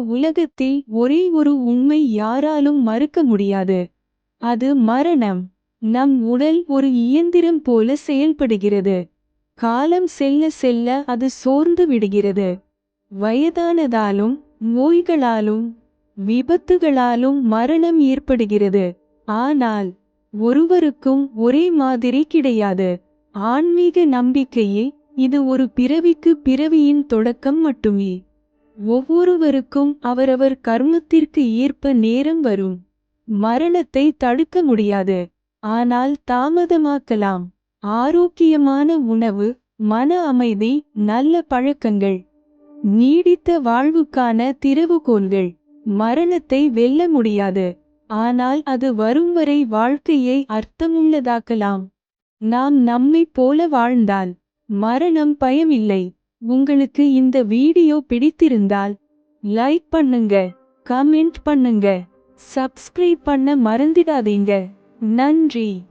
உலகத்தில் ஒரே ஒரு உண்மை யாராலும் மறுக்க முடியாது. அது மரணம். நம் உடல் ஒரு இயந்திரம் போல செயல்படுகிறது. காலம் செல்ல செல்ல அது சோர்ந்து விடுகிறது. வயதானதாலும் நோய்களாலும் விபத்துகளாலும் மரணம் ஏற்படுகிறது. ஆனால் ஒருவருக்கும் ஒரே மாதிரி கிடையாது. ஆன்மீக நம்பிக்கையில் இது ஒரு பிறவிக்கு பிறவியின் தொடக்கம் மட்டுமே. ஒவ்வொருவருக்கும் அவரவர் கர்மத்திற்கு ஏற்ப நேரம் வரும். மரணத்தை தடுக்க முடியாது. ஆனால் தாமதமாக்கலாம். ஆரோக்கியமான உணவு மன அமைதி நல்ல பழக்கங்கள். நீடித்த வாழ்வுக்கான திறவுகோள்கள் மரணத்தை வெல்ல முடியாது. ஆனால் அது வரும் வரை வாழ்க்கையை அர்த்தமுள்ளதாக்கலாம். நாம் நம்மைப் போல வாழ்ந்தால். மரணம் பயமில்லை. உங்களுக்கு இந்த வீடியோ பிடித்திருந்தால். லைக் பண்ணுங்க கமெண்ட் பண்ணுங்க. சப்ஸ்கிரைப் பண்ண மறந்திடாதீங்க. நன்றி.